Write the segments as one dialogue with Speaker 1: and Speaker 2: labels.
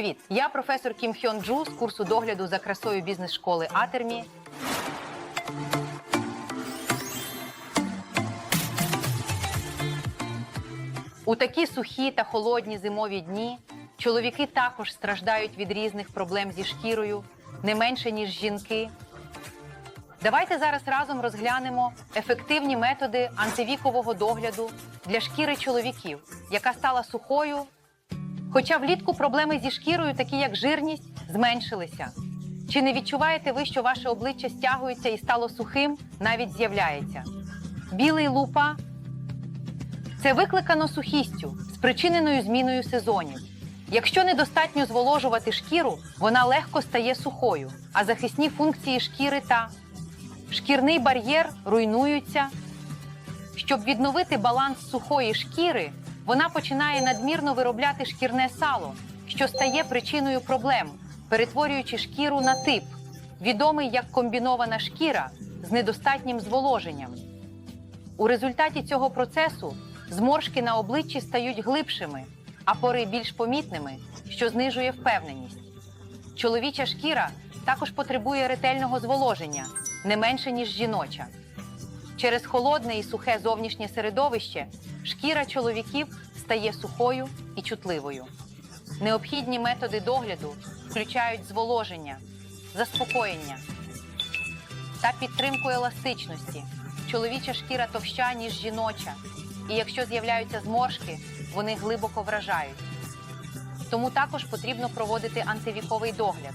Speaker 1: Привіт! Я професор Кім Хьон Джу з курсу догляду за красою бізнес-школи Атермі. У такі сухі та холодні зимові дні чоловіки також страждають від різних проблем зі шкірою, не менше ніж жінки. Давайте зараз разом розглянемо ефективні методи антивікового догляду для шкіри чоловіків, яка стала сухою. Хоча влітку проблеми зі шкірою, такі як жирність, зменшилися. Чи не відчуваєте ви, що ваше обличчя стягується і стало сухим, навіть з'являється? Білий лупа це викликано сухістю, спричиненою зміною сезонів. Якщо недостатньо зволожувати шкіру, вона легко стає сухою, а захисні функції шкіри та шкірний бар'єр руйнуються. Щоб відновити баланс сухої шкіри, вона починає надмірно виробляти шкірне сало, що стає причиною проблем, перетворюючи шкіру на тип, відомий як комбінована шкіра з недостатнім зволоженням. У результаті цього процесу зморшки на обличчі стають глибшими, а пори більш помітними, що знижує впевненість. Чоловіча шкіра також потребує ретельного зволоження не менше, ніж жіноча. Через холодне і сухе зовнішнє середовище шкіра чоловіків стає сухою і чутливою. Необхідні методи догляду включають зволоження, заспокоєння та підтримку еластичності. Чоловіча шкіра товща, ніж жіноча, і якщо з'являються зморшки, вони глибоко вражають. Тому також потрібно проводити антивіковий догляд.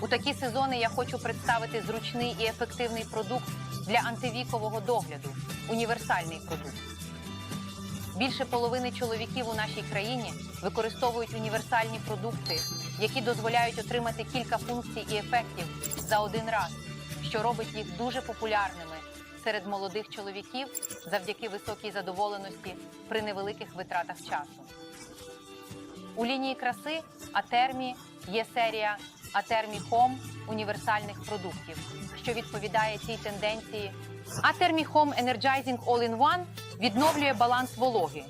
Speaker 1: У такі сезони я хочу представити зручний і ефективний продукт для антивікового догляду універсальний продукт. Більше половини чоловіків у нашій країні використовують універсальні продукти, які дозволяють отримати кілька функцій і ефектів за один раз, що робить їх дуже популярними серед молодих чоловіків завдяки високій задоволеності при невеликих витратах часу. У лінії краси Атермі є серія Атермі Home універсальних продуктів, що відповідає цій тенденції. Атермі Home Energizing All-in-One відновлює баланс вологи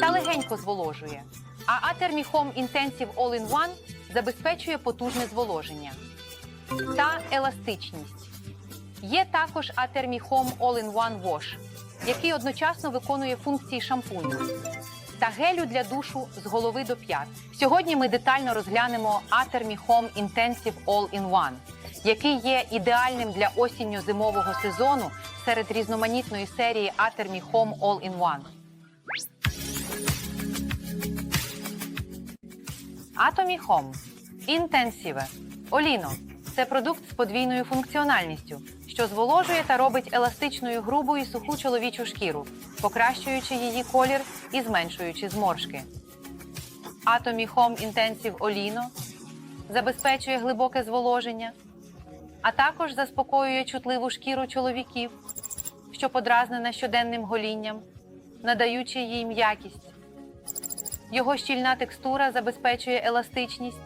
Speaker 1: та легенько зволожує. А Атермі Home Intensive All-in-One забезпечує потужне зволоження та еластичність. Є також Атермі Home All-in-One Wash, який одночасно виконує функції шампуню та гелю для душу з голови до п'ят. Сьогодні ми детально розглянемо Atermi Home Intensive All-in-One, який є ідеальним для осінньо-зимового сезону серед різноманітної серії Atermi Home All-in-One. Atomy Home Intensive Оліно це продукт з подвійною функціональністю, що зволожує та робить еластичною грубу і суху чоловічу шкіру, покращуючи її колір і зменшуючи зморшки. Atomy Home Intensive Оліно забезпечує глибоке зволоження, а також заспокоює чутливу шкіру чоловіків, що подразнена щоденним голінням, надаючи їй м'якість. Його щільна текстура забезпечує еластичність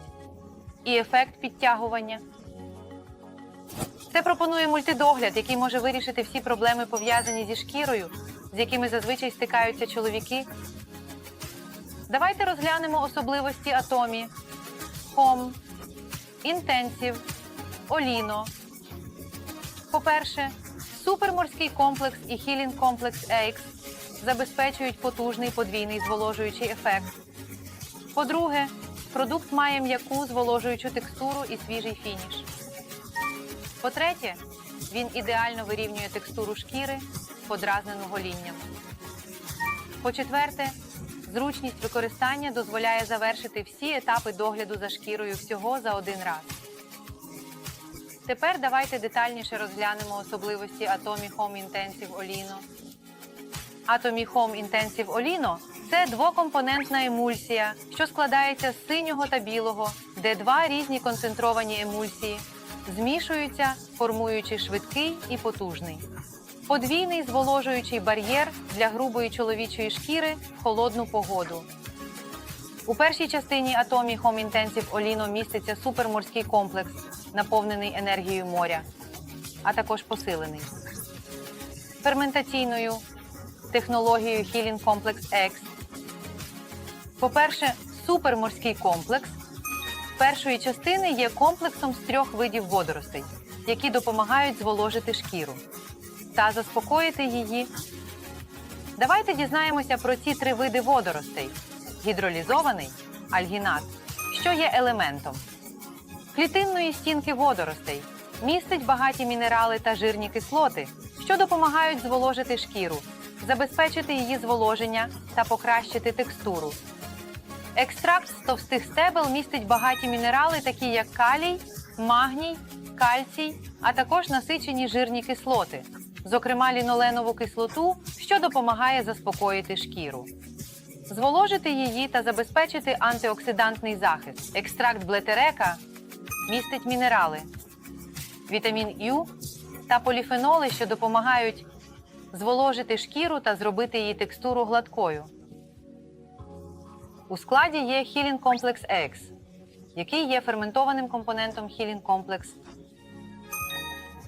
Speaker 1: і ефект підтягування. Це пропонує мультидогляд, який може вирішити всі проблеми, пов'язані зі шкірою, з якими зазвичай стикаються чоловіки. Давайте розглянемо особливості атомі, Home, Intensive, Оліно. По-перше, суперморський комплекс і Healing комплекс X забезпечують потужний подвійний зволожуючий ефект. По-друге, продукт має м'яку зволожуючу текстуру і свіжий фініш. По-третє, він ідеально вирівнює текстуру шкіри, подразнену голінням. По-четверте, зручність використання дозволяє завершити всі етапи догляду за шкірою всього за один раз. Тепер давайте детальніше розглянемо особливості Atomy Home Intensive Olino. Atomy Home Intensive Olino – це двокомпонентна емульсія, що складається з синього та білого, де два різні концентровані емульсії змішуються, формуючи швидкий і потужний. Подвійний зволожуючий бар'єр для грубої чоловічої шкіри в холодну погоду. У першій частині Atomy Home Intensive Olino міститься суперморський комплекс, наповнений енергією моря, а також посилений. Ферментаційною технологією Healing Complex X. По-перше, суперморський комплекс першої частини є комплексом з трьох видів водоростей, які допомагають зволожити шкіру та заспокоїти її. Давайте дізнаємося про ці три види водоростей: гідролізований, альгінат, що є елементом клітинної стінки водоростей, містить багаті мінерали та жирні кислоти, що допомагають зволожити шкіру, забезпечити її зволоження та покращити текстуру. Екстракт з товстих стебел містить багаті мінерали, такі як калій, магній, кальцій, а також насичені жирні кислоти, зокрема ліноленову кислоту, що допомагає заспокоїти шкіру. Зволожити її та забезпечити антиоксидантний захист. Екстракт блетерека містить мінерали, вітамін Ю та поліфеноли, що допомагають зволожити шкіру та зробити її текстуру гладкою. У складі є Healing Complex X, який є ферментованим компонентом Healing Complex.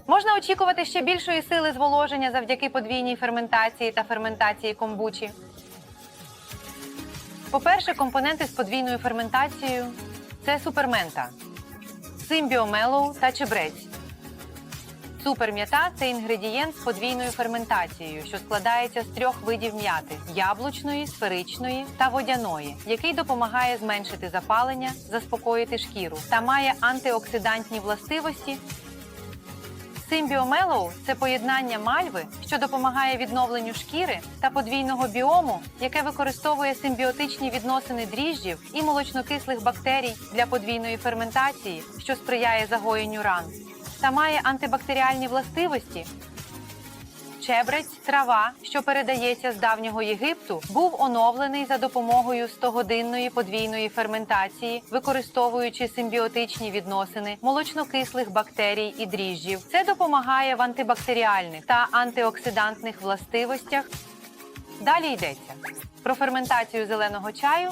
Speaker 1: Можна очікувати ще більшої сили зволоження завдяки подвійній ферментації та ферментації комбучі. По-перше, компоненти з подвійною ферментацією це супермента, симбіомелоу та чебрець. Суперм'ята це інгредієнт з подвійною ферментацією, що складається з трьох видів м'яти яблучної, сферичної та водяної, який допомагає зменшити запалення, заспокоїти шкіру та має антиоксидантні властивості. Симбіомелоу це поєднання мальви, що допомагає відновленню шкіри та подвійного біому, яке використовує симбіотичні відносини дріжджів і молочнокислих бактерій для подвійної ферментації, що сприяє загоєнню ран, та має антибактеріальні властивості. Чебрець, трава, що передається з давнього Єгипту, був оновлений за допомогою 100-годинної подвійної ферментації, використовуючи симбіотичні відносини молочнокислих бактерій і дріжджів. Це допомагає в антибактеріальних та антиоксидантних властивостях. Далі йдеться про ферментацію зеленого чаю,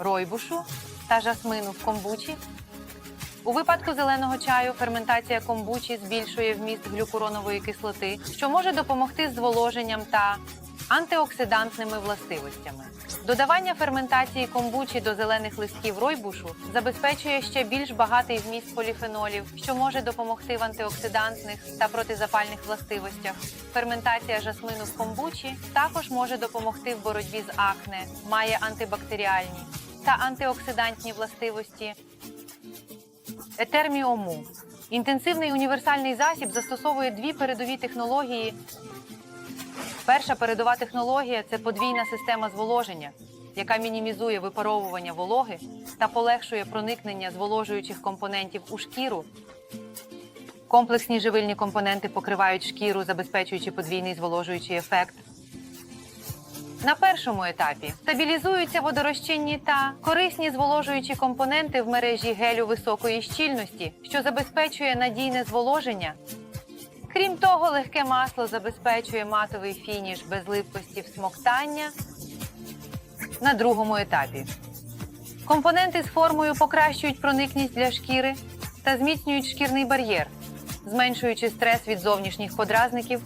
Speaker 1: ройбушу та жасмину в комбучі. У випадку зеленого чаю ферментація комбучі збільшує вміст глюкуронової кислоти, що може допомогти з зволоженням та антиоксидантними властивостями. Додавання ферментації комбучі до зелених листків ройбушу забезпечує ще більш багатий вміст поліфенолів, що може допомогти в антиоксидантних та протизапальних властивостях. Ферментація жасмину в комбучі також може допомогти в боротьбі з акне, має антибактеріальні та антиоксидантні властивості. Етерміому. Інтенсивний універсальний засіб застосовує дві передові технології. Перша передова технологія це подвійна система зволоження, яка мінімізує випаровування вологи та полегшує проникнення зволожуючих компонентів у шкіру. Комплексні живильні компоненти покривають шкіру, забезпечуючи подвійний зволожуючий ефект. На першому етапі стабілізуються водорозчинні та корисні зволожуючі компоненти в мережі гелю високої щільності, що забезпечує надійне зволоження. Крім того, легке масло забезпечує матовий фініш без липкості всмоктання. На другому етапі компоненти з формою покращують проникність для шкіри та зміцнюють шкірний бар'єр, зменшуючи стрес від зовнішніх подразників.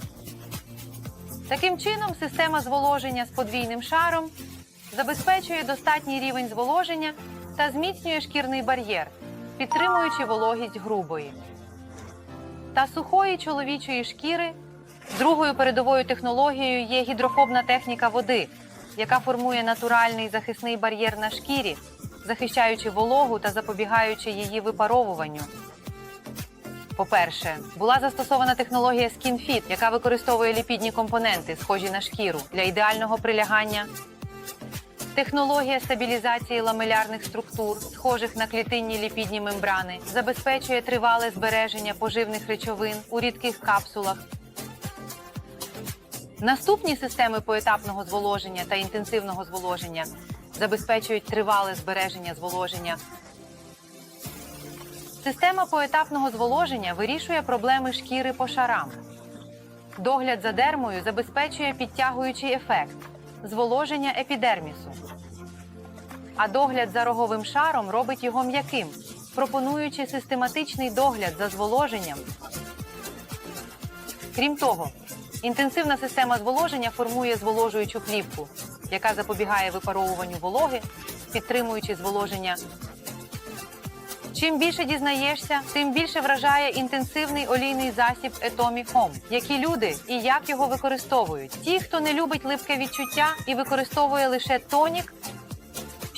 Speaker 1: Таким чином, система зволоження з подвійним шаром забезпечує достатній рівень зволоження та зміцнює шкірний бар'єр, підтримуючи вологість грубої та сухої чоловічої шкіри. Другою передовою технологією є гідрофобна техніка води, яка формує натуральний захисний бар'єр на шкірі, захищаючи вологу та запобігаючи її випаровуванню. По-перше, була застосована технологія SkinFit, яка використовує ліпідні компоненти, схожі на шкіру, для ідеального прилягання. Технологія стабілізації ламелярних структур, схожих на клітинні ліпідні мембрани, забезпечує тривале збереження поживних речовин у рідких капсулах. Наступні системи поетапного зволоження та інтенсивного зволоження забезпечують тривале збереження зволоження Система поетапного зволоження вирішує проблеми шкіри по шарам. Догляд за дермою забезпечує підтягуючий ефект зволоження епідермісу. А догляд за роговим шаром робить його м'яким, пропонуючи систематичний догляд за зволоженням. Крім того, інтенсивна система зволоження формує зволожуючу плівку, яка запобігає випаровуванню вологи підтримуючи зволоження. Чим більше дізнаєшся, тим більше вражає інтенсивний олійний засіб Atomy Home. Які люди і як його використовують. Ті, хто не любить липке відчуття і використовує лише тонік.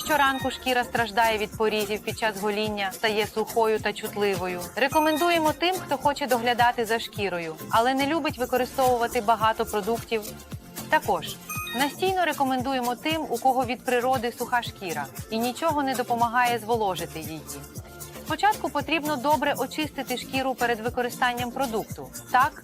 Speaker 1: Щоранку шкіра страждає від порізів під час гоління, стає сухою та чутливою. Рекомендуємо тим, хто хоче доглядати за шкірою, але не любить використовувати багато продуктів. Також настійно рекомендуємо тим, у кого від природи суха шкіра і нічого не допомагає зволожити її. Спочатку потрібно добре очистити шкіру перед використанням продукту. Так,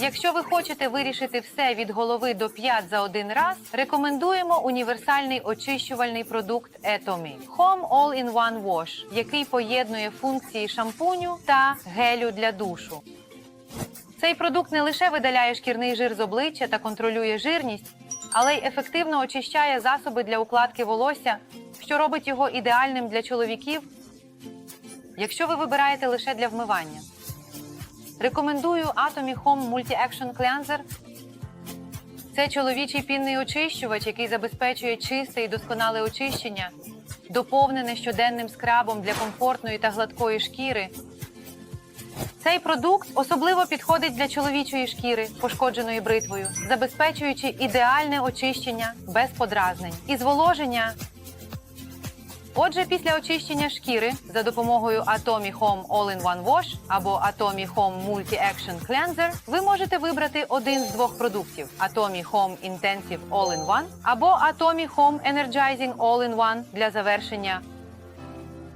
Speaker 1: якщо ви хочете вирішити все від голови до п'ят за один раз, рекомендуємо універсальний очищувальний продукт Etomy Home All-in-One Wash, який поєднує функції шампуню та гелю для душу. Цей продукт не лише видаляє шкірний жир з обличчя та контролює жирність, але й ефективно очищає засоби для укладки волосся, що робить його ідеальним для чоловіків Якщо ви вибираєте лише для вмивання, рекомендую Atomy Home Multi-Action Cleanser. Це чоловічий пінний очищувач, який забезпечує чисте і досконале очищення, доповнене щоденним скрабом для комфортної та гладкої шкіри. Цей продукт особливо підходить для чоловічої шкіри, пошкодженої бритвою, забезпечуючи ідеальне очищення без подразнень і зволоження Отже, після очищення шкіри за допомогою Atomy Home All-in-One Wash або Atomy Home Multi-Action Cleanser ви можете вибрати один з двох продуктів: Atomy Home Intensive All-in-One або Atomy Home Energizing All-in-One для завершення.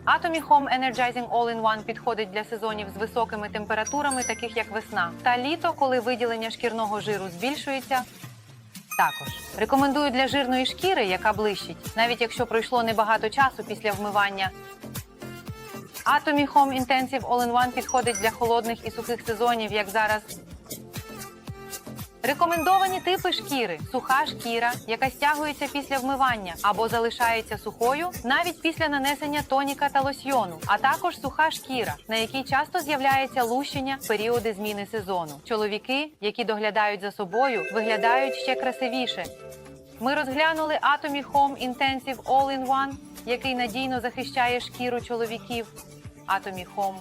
Speaker 1: Atomy Home Energizing All-in-One підходить для сезонів з високими температурами, таких як весна та літо, коли виділення шкірного жиру збільшується. Також рекомендую для жирної шкіри, яка блищить, навіть якщо пройшло небагато часу після вмивання. Atomy Home Intensive All-in-One підходить для холодних і сухих сезонів, як зараз. Рекомендовані типи шкіри: суха шкіра, яка стягується після вмивання або залишається сухою навіть після нанесення тоніка та лосьйону, а також суха шкіра, на якій часто з'являється лущення в періоди зміни сезону. Чоловіки, які доглядають за собою, виглядають ще красивіше. Ми розглянули Atomy Home Intensive All-in-One, який надійно захищає шкіру чоловіків. Atomy Home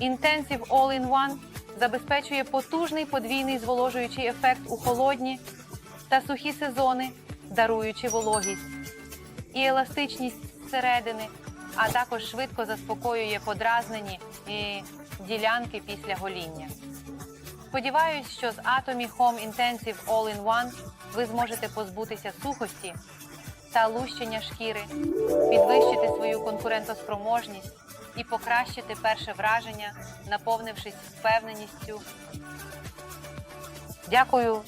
Speaker 1: Intensive All-in-One забезпечує потужний подвійний зволожуючий ефект у холодні та сухі сезони, даруючи вологість і еластичність зсередини, а також швидко заспокоює подразнені і ділянки після гоління. Сподіваюсь, що з Atomy Home Intensive All-in-One ви зможете позбутися сухості та лущення шкіри, підвищити свою конкурентоспроможність і покращити перше враження, наповнившись впевненістю. Дякую